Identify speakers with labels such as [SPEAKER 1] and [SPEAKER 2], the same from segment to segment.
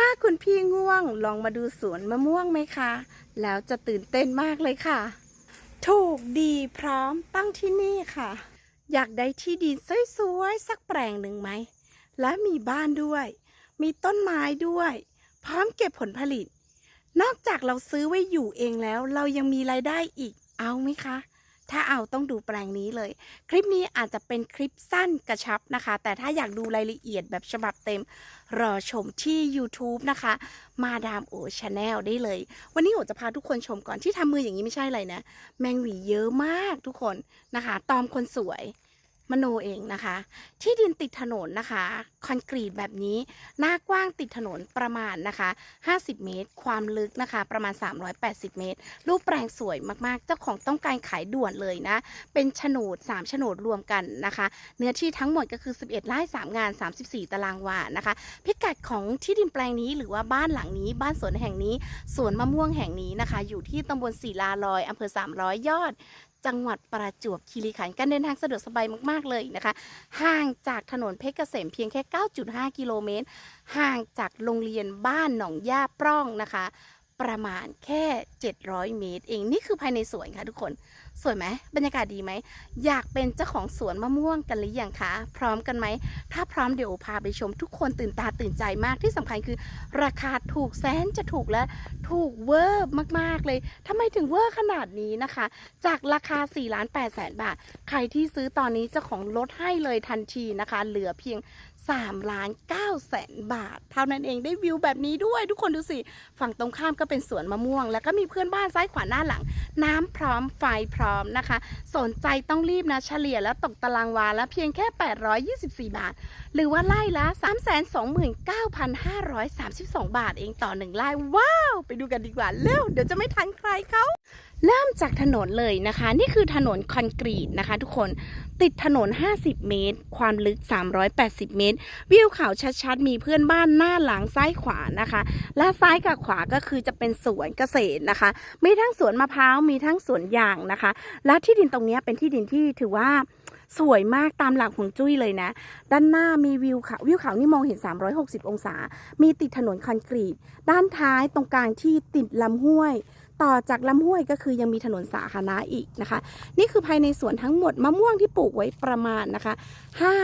[SPEAKER 1] ถ้าคุณพี่ง่วงลองมาดูสวนมะม่วงไหมคะ แล้วจะตื่นเต้นมากเลยค่ะ ถูกดีพร้อมตั้งที่นี่ค่ะ อยากได้ที่ดินสวยๆสักแปลงหนึ่งไหม และมีบ้านด้วย มีต้นไม้ด้วย พร้อมเก็บผลผลิต นอกจากเราซื้อไว้อยู่เองแล้ว เรายังมีรายได้อีก เอาไหมคะ ถ้าเอาต้องดูแปลงนี้เลย คลิปนี้อาจจะเป็นคลิปสั้นกระชับนะคะ แต่ถ้าอยากดูรายละเอียดแบบฉบับเต็ม รอชมที่ YouTube นะคะ มาดามโอชาแนลได้เลย วันนี้โอจะพาทุกคนชมก่อนที่ทำมืออย่างนี้ไม่ใช่อะไรนะ แมงหวีเยอะมากทุกคนนะคะ ตอมคนสวย มโนเองนะคะ ที่ดินติดถนนนะคะ คอนกรีตแบบนี้หน้ากว้างติดถนนประมาณนะคะ 50 เมตร ความลึกนะคะ ประมาณ 380 เมตร รูปแปลงสวยมากๆ เจ้าของต้องการขายด่วนเลยนะ เป็นโฉนด 3 โฉนดรวมกันนะคะ เนื้อที่ทั้งหมดก็คือ 11ไร่3 งาน 34 ตารางวานะคะ พิกัดของที่ดินแปลงนี้หรือว่าบ้านหลังนี้ บ้านสวนแห่งนี้สวนมะม่วงแห่งนี้นะคะ อยู่ที่ตำบลศิลาลอยอำเภอ300 ยอด จังหวัดประจวบคีรีขันธ์การเดินทางสะดวกสบายมาก ๆ เลยนะคะ ห่างจากถนนเพชรเกษมเพียงแค่ 9.5 กิโลเมตร ห่างจากโรงเรียนบ้านหนองย่าปล้องนะคะ ประมาณแค่ 700 เมตร เองนี่คือภายในสวนค่ะทุกคน สวยไหมบรรยากาศดีไหม อยากเป็นเจ้าของสวนมะม่วงกันหรือยังคะ พร้อมกันไหม ถ้าพร้อมเดี๋ยวพาไปชม ทุกคนตื่นตาตื่นใจมากที่สำคัญคือ ราคาถูกแสนจะถูกและถูกเวอร์มากๆเลยทำไมถึงเวอร์ขนาดนี้นะคะ จากราคา4ล้าน8แสนบาท ใครที่ซื้อตอนนี้เจ้าของลดให้เลยทันทีนะคะ เหลือเพียง 3ล้าน9แสนบาท เท่านั้นเองได้วิวแบบนี้ด้วย ทุกคนดูสิ ฝั่งตรงข้ามก็เป็นสวนมะม่วง แล้วก็มีเพื่อนบ้านซ้ายขวาหน้าหลัง น้ำพร้อมไฟพร้อมนะคะ สนใจต้องรีบนะเฉลี่ยแล้วตกตารางวาแล้วเพียงแค่ 824 บาท หรือว่าไล่ละ 329,532 บาทเองต่อหนึ่งไร่ว้าว ไปดูกันดีกว่าเร็วเดี๋ยวจะไม่ทันใครเขาเริ่มจากถนนเลยนะคะ นี่คือถนนคอนกรีตนะคะ ทุกคนติดถนน 50 เมตร ความลึก 380 เมตร วิวเขาชัดๆ มีเพื่อนบ้านหน้าหลังซ้ายขวานะคะ และซ้ายกับขวาก็คือจะเป็นสวนเกษตรนะคะ มีทั้งสวนมะพร้าวมีทั้งสวนยางนะคะ และที่ดินตรงนี้เป็นที่ดินที่ถือว่าสวยมากตามหลักของจุ้ยเลยนะ ด้านหน้ามีวิวเขาวิวเขานี่มองเห็น 360 องศา มีติดถนนคอนกรีต ด้านท้ายตรงกลางที่ติดลำห้วย ต่อจากลำห้วยก็คือยังมีถนนสาธารณะอีกนะคะ นี่คือภายในสวนทั้งหมดมะม่วงที่ปลูกไว้ประมาณนะคะ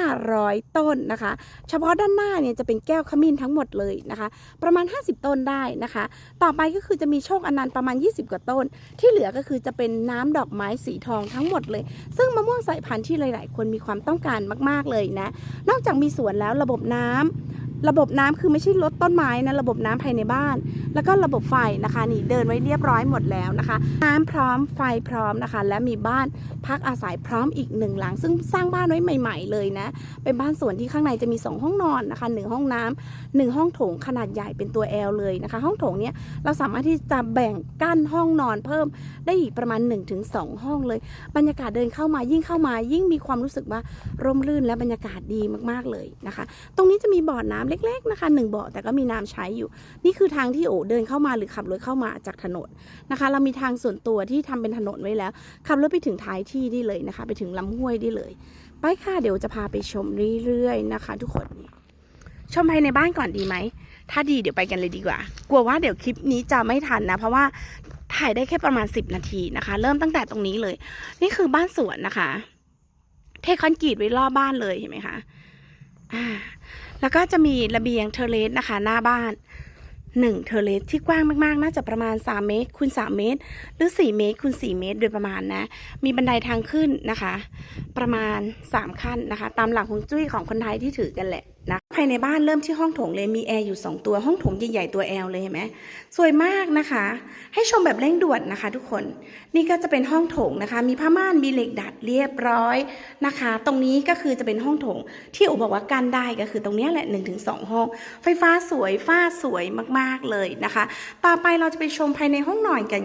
[SPEAKER 1] 500 ต้นนะคะ เฉพาะด้านหน้าเนี่ยจะเป็นแก้วขมิ้นทั้งหมดเลยนะคะ ประมาณ 50 ต้นได้นะคะ ต่อไปก็คือจะมีโชคอนันต์ประมาณ 20 กว่าต้น ที่เหลือก็คือจะเป็นน้ำดอกไม้สีทองทั้งหมดเลย ซึ่งมะม่วงสายพันธุ์ที่หลาย ๆ คนมีความต้องการมาก ๆ เลยนะ นอกจากมีสวนแล้วระบบน้ำ ระบบน้ำคือไม่ใช่ลดต้นไม้นะระบบน้ำภายในบ้าน แล้วก็ระบบไฟนะคะนี่เดินไว้เรียบร้อยหมดแล้วนะคะ น้ำพร้อมไฟพร้อมนะคะ และมีบ้านพักอาศัยพร้อมอีกหนึ่งหลัง ซึ่งสร้างบ้านไว้ใหม่ ๆ เลยนะ เป็นบ้านสวนที่ข้างในจะมี 2 ห้องนอนนะคะหนึ่งห้องน้ำหนึ่งห้องโถงขนาดใหญ่เป็นตัว L เลยนะคะ ห้องโถงเนี้ยเราสามารถที่จะแบ่งกั้นห้องนอนเพิ่มได้อีกประมาณ 1-2 ห้องเลย บรรยากาศเดินเข้ามายิ่งเข้ามา ยิ่งมีความรู้สึกว่าร่มรื่นและบรรยากาศดีมากๆเลยนะคะ ตรงนี้จะมีบ่อน้ำเล็ก ๆ นะคะหนึ่งบ่อแต่ก็มีน้ำใช้อยู่ นี่คือทางที่โอเดินเข้ามาหรือขับรถเข้ามาจากถนนนะคะ เรามีทางส่วนตัวที่ทำเป็นถนนไว้แล้วขับรถไปถึงท้ายที่ได้เลยนะคะ ไปถึงลำห้วยได้เลย ไปค่ะเดี๋ยวจะพาไปชมเรื่อยๆนะคะ ทุกคนชมภายในบ้านก่อนดีไหม ถ้าดีเดี๋ยวไปกันเลยดีกว่า กลัวว่าเดี๋ยวคลิปนี้จะไม่ทันนะ เพราะว่าถ่ายได้แค่ประมาณ 10 นาทีนะคะ เริ่มตั้งแต่ตรงนี้เลย นี่คือบ้านสวนนะคะ เทคอนกรีตไว้รอบบ้านเลยเห็นไหมคะอ่าแล้วก็จะมีระเบียงเทเลสนะคะ หน้าบ้าน หนึ่งเทอเลสที่กว้างมากๆ น่าจะประมาณ 3 เมตรคูณ3เมตร หรือ 4 เมตรคูณ4เมตร โดยประมาณนะ มีบันไดทางขึ้นนะคะ ประมาณ 3 ขั้นนะคะ ตามหลักฮวงจุ้ยของคนไทยที่ถือกันแหละ นะภายในบ้านเริ่มที่ห้องโถงเลยมีแอร์อยู่ 2 ตัวห้องโถงใหญ่ๆตัว L เลยเห็นไหมสวยมากนะคะ ให้ชมแบบเร่งด่วนนะคะ ทุกคนนี่ก็จะเป็นห้องโถงนะคะ มีผ้าม่านมีเหล็กดัดเรียบร้อยนะคะ ตรงนี้ก็คือจะเป็นห้องโถง ที่อุบอกว่ากันได้ก็คือตรงนี้แหละ1นถึงสห้อง ไฟฟ้าสวยฝ้าสวยมากๆเลยนะคะ ต่อไปเราจะไปชมภายในห้องนอนกัน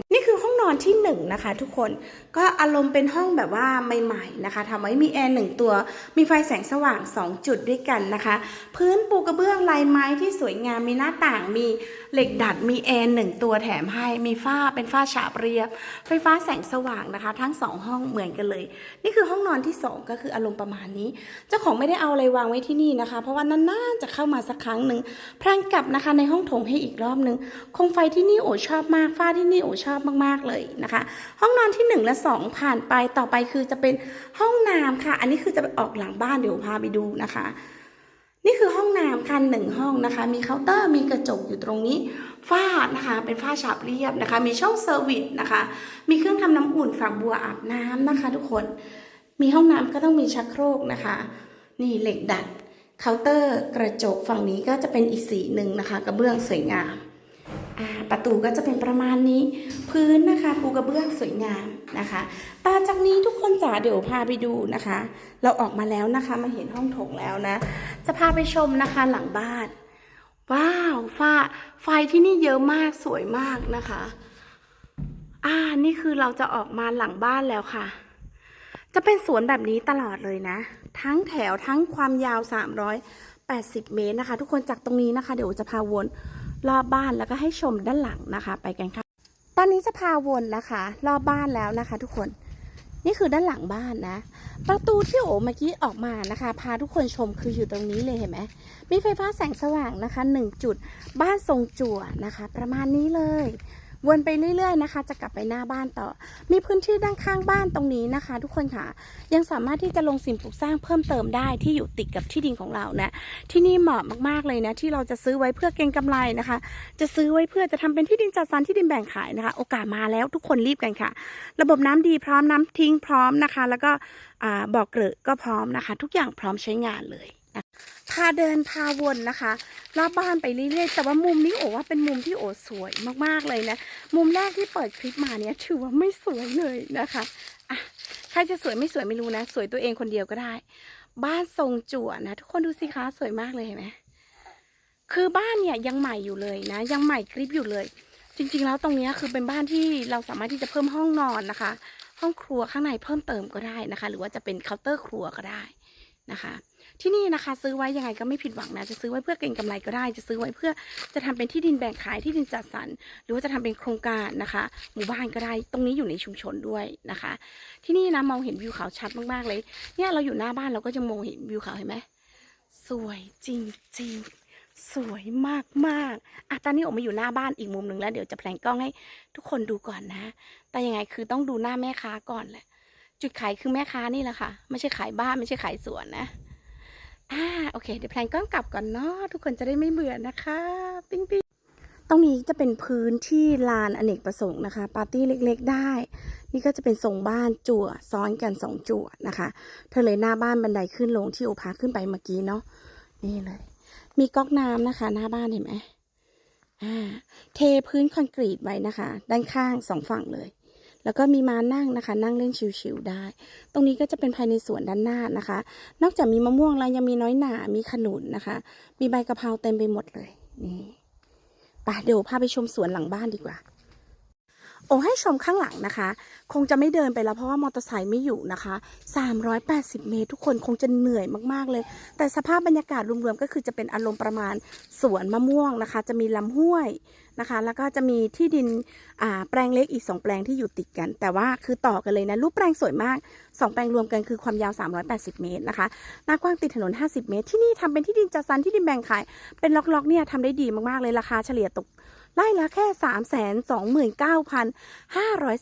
[SPEAKER 1] นอนที่หนึ่งนะคะ ทุกคนก็อารมณ์เป็นห้องแบบว่าใหม่ๆนะคะทำไว้มีแอร์หนึ่งตัว มีไฟแสงสว่าง 2 จุดด้วยกันนะคะ พื้นปูกระเบื้องลายไม้ที่สวยงามมีหน้าต่างมีเหล็กดัดมีแอร์หนึ่งตัวแถมให้มีฝ้าเป็นฝ้าฉาบเรียบ ไฟฟ้าแสงสว่างนะคะ ทั้งสองห้องเหมือนกันเลย นี่คือห้องนอนที่สองก็คืออารมณ์ประมาณนี้ เจ้าของไม่ได้เอาอะไรวางไว้ที่นี่นะคะ เพราะว่านานๆจะเข้ามาสักครั้งหนึ่งพรางกลับนะคะในห้องโถงให้อีกรอบหนึ่งคมไฟที่นี่โอชอบมากฝ้าที่นี่โอชอบมากๆเลยนะคะ ห้องนอนที่หนึ่งและสองผ่านไปต่อไปคือจะเป็นห้องน้ำค่ะ อันนี้คือจะไปออกหลังบ้านเดี๋ยวพาไปดูนะคะ นี่คือห้องน้ำค่ะหนึ่งห้องนะคะ มีเคาน์เตอร์มีกระจกอยู่ตรงนี้ฝ้านะคะ เป็นฝ้าฉาบเรียบนะคะ มีช่องเซอร์วิสนะคะ มีเครื่องทำน้ำอุ่นฝักบัวอาบน้ำนะคะ ทุกคนมีห้องน้ำก็ต้องมีชักโครกนะคะ นี่เหล็กดัดเคาน์เตอร์กระจกฝั่งนี้ก็จะเป็นอีกสีหนึ่งนะคะ กระเบื้องสวยงาม ประตูก็จะเป็นประมาณนี้ พื้นนะคะปูกระเบื้องสวยงามนะคะต่อจากนี้ทุกคนจ๋าเดี๋ยวพาไปดูนะคะ เราออกมาแล้วนะคะมาเห็นห้องโถงแล้วนะ จะพาไปชมนะคะหลังบ้านว้าวฟ้าไฟที่นี่เยอะมากสวยมากนะคะ อ่านี่คือเราจะออกมาหลังบ้านแล้วค่ะ จะเป็นสวนแบบนี้ตลอดเลยนะ ทั้งแถวทั้งความยาว 380 เมตรนะคะ ทุกคนจากตรงนี้นะคะ เดี๋ยวจะพาวน รอบบ้านแล้วก็ให้ชมด้านหลังนะคะ ไปกันค่ะ ตอนนี้จะพาวนนะคะ รอบบ้านแล้วนะคะ ทุกคนนี่คือด้านหลังบ้านนะ ประตูที่โอเมื่อกี้ออกมานะคะ พาทุกคนชมคืออยู่ตรงนี้เลยเห็นไหมมีไฟฟ้าแสงสว่างนะคะหนึ่งจุด บ้านทรงจั่วนะคะ ประมาณนี้เลย วนไปเรื่อยๆนะคะ จะกลับไปหน้าบ้านต่อ มีพื้นที่ด้านข้างบ้านตรงนี้นะคะ ทุกคนค่ะ ยังสามารถที่จะลงสิ่งปลูกสร้างเพิ่มเติมได้ที่อยู่ติดกับที่ดินของเรานะ ที่นี่เหมาะมากๆเลยนะ ที่เราจะซื้อไว้เพื่อเก็งกำไรนะคะ จะซื้อไว้เพื่อจะทำเป็นที่ดินจัดสรรที่ดินแบ่งขายนะคะ โอกาสมาแล้วทุกคนรีบกันค่ะ ระบบน้ำดีพร้อมน้ำทิ้งพร้อมนะคะ แล้วก็บ่อเกลือก็พร้อมนะคะ ทุกอย่างพร้อมใช้งานเลยาเดินพาวนนะคะ รอบบ้านไปเรื่อยๆ แต่ว่ามุมนี้โอว่าเป็นมุมที่โอสวยมากๆเลยนะ มุมแรกที่เปิดคลิปมาเนี่ยถือว่าไม่สวยเลยนะคะอะใครจะสวยไม่สวยไม่รู้นะ สวยตัวเองคนเดียวก็ได้ บ้านทรงจั่วนะ ทุกคนดูสิคะสวยมากเลยเห็นไหมคือบ้านเนี่ยยังใหม่อยู่เลยนะ ยังใหม่กริบอยู่เลย จริงๆแล้วตรงเนี้ยคือเป็นบ้านที่เราสามารถที่จะเพิ่มห้องนอนนะคะ ห้องครัวข้างในเพิ่มเติมก็ได้นะคะ หรือว่าจะเป็นเคาน์เตอร์ครัวก็ได้ นะคะ ที่นี่นะคะ ซื้อไว้ยังไงก็ไม่ผิดหวังนะ จะซื้อไว้เพื่อเก็งกำไรก็ได้ จะซื้อไว้เพื่อจะทำเป็นที่ดินแบ่งขายที่ดินจัดสรรหรือว่าจะทำเป็นโครงการนะคะ หมู่บ้านก็ได้ตรงนี้อยู่ในชุมชนด้วยนะคะ ที่นี่นะมองเห็นวิวเขาชัดมากๆเลยเนี่ยเราอยู่หน้าบ้านเราก็จะมองเห็นวิวเขาเห็นไหมสวยจริงๆสวยมากๆอะตอนนี้ออกมาอยู่หน้าบ้านอีกมุมหนึ่งแล้ว เดี๋ยวจะแพลงกล้องให้ทุกคนดูก่อนนะ แต่ยังไงคือต้องดูหน้าแม่ค้าก่อนแหละ จุดขายคือแม่ค้านี่แหละค่ะ ไม่ใช่ขายบ้านไม่ใช่ขายสวนนะอ่าโอเค เดี๋ยวแพลงกล้องกลับก่อนเนาะทุกคนจะได้ไม่เบื่อนะคะ ปิ้งปิ้งตรงนี้จะเป็นพื้นที่ลานอเนกประสงค์นะคะ ปาร์ตี้เล็ก ๆ ได้ นี่ก็จะเป็นทรงบ้านจั่วซ้อนกันสองจั่วนะคะ เธอเลยหน้าบ้านบันไดขึ้นลงที่โอพาขึ้นไปเมื่อกี้เนาะนี่เลย มีก๊อกน้ำนะคะ หน้าบ้านเห็นไหมอ่าเทพื้นคอนกรีตไว้นะคะ ด้านข้างสองฝั่งเลย แล้วก็มีมานั่งนะคะ นั่งเล่นชิวๆได้ ตรงนี้ก็จะเป็นภายในสวนด้านหน้านะคะ นอกจากมีมะม่วงแล้วยังมีน้อยหนามีขนุนนะคะ มีใบกะเพราเต็มไปหมดเลยนี่ไปเดี๋ยวพาไปชมสวนหลังบ้านดีกว่า โอ้ให้ชมข้างหลังนะคะ คงจะไม่เดินไปแล้วเพราะว่ามอเตอร์ไซค์ไม่อยู่นะคะ 380 เมตร ทุกคนคงจะเหนื่อยมากๆเลย แต่สภาพบรรยากาศรวมๆก็คือจะเป็นอารมณ์ประมาณสวนมะม่วงนะคะ จะมีลำห้วยนะคะ แล้วก็จะมีที่ดินแปลงเล็กอีก 2 แปลงที่อยู่ติดกัน แต่ว่าคือต่อกันเลยนะรูปแปลงสวยมาก 2 แปลงรวมกันคือความยาว 380 เมตรนะคะหน้ากว้างติดถนน 50 เมตร ที่นี่ทำเป็นที่ดินจัดสรรที่ดินแบ่งขายเป็นล็อกๆเนี่ยทำได้ดีมากๆเลยราคาเฉลี่ยตก ไล่ละแค่ 3 2 9 5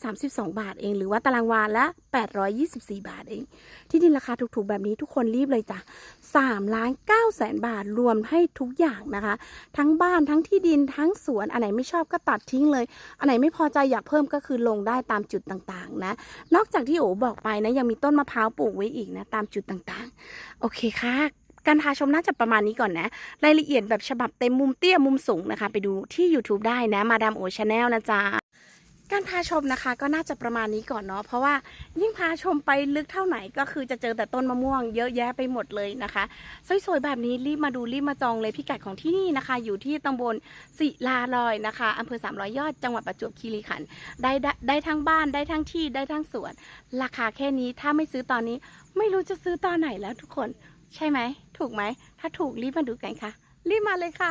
[SPEAKER 1] 3 2 บาทเอง หรือว่าตารางวาละ 824 บาทเอง ที่ดินราคาถูกๆ แบบนี้ทุกคนรีบเลยจ้ะ3ล้าน9แสนบาทรวมให้ทุกอย่างนะคะ ทั้งบ้านทั้งที่ดินทั้งสวน อันไหนไม่ชอบก็ตัดทิ้งเลย อันไหนไม่พอใจอยากเพิ่มก็คือลงได้ตามจุดต่างๆนะ นอกจากที่โอบอกไปนะยังมีต้นมะพร้าวปลูกไว้อีกนะตามจุดต่างๆ โอเคค่ะ การพาชมน่าจะประมาณนี้ก่อนนะ รายละเอียดแบบฉบับเต็มมุมเตี้ยมุมสูงนะคะ ไปดูที่ YouTube ได้นะมาดามโอชาแนลนะจ๊ะการพาชมนะคะก็น่าจะประมาณนี้ก่อนเนาะเพราะว่ายิ่งพาชมไปลึกเท่าไหนก็คือจะเจอแต่ต้นมะม่วงเยอะแยะไปหมดเลยนะคะ สวยๆแบบนี้รีบมาดูรีบมาจองเลยพิกัดของที่นี่นะคะ อยู่ที่ตำบลศิลาลอยนะคะอำเภอ 300 ยอดจังหวัดประจวบคีรีขันธ์ได้ได้ได้ทั้งบ้านได้ทั้งที่ได้ทั้งสวน ราคาแค่นี้ถ้าไม่ซื้อตอนนี้ไม่รู้จะซื้อตอนไหนแล้วทุกคน ใช่ไหม ถูกไหม ถ้าถูกรีบมาดูกันค่ะ รีบมาเลยค่ะ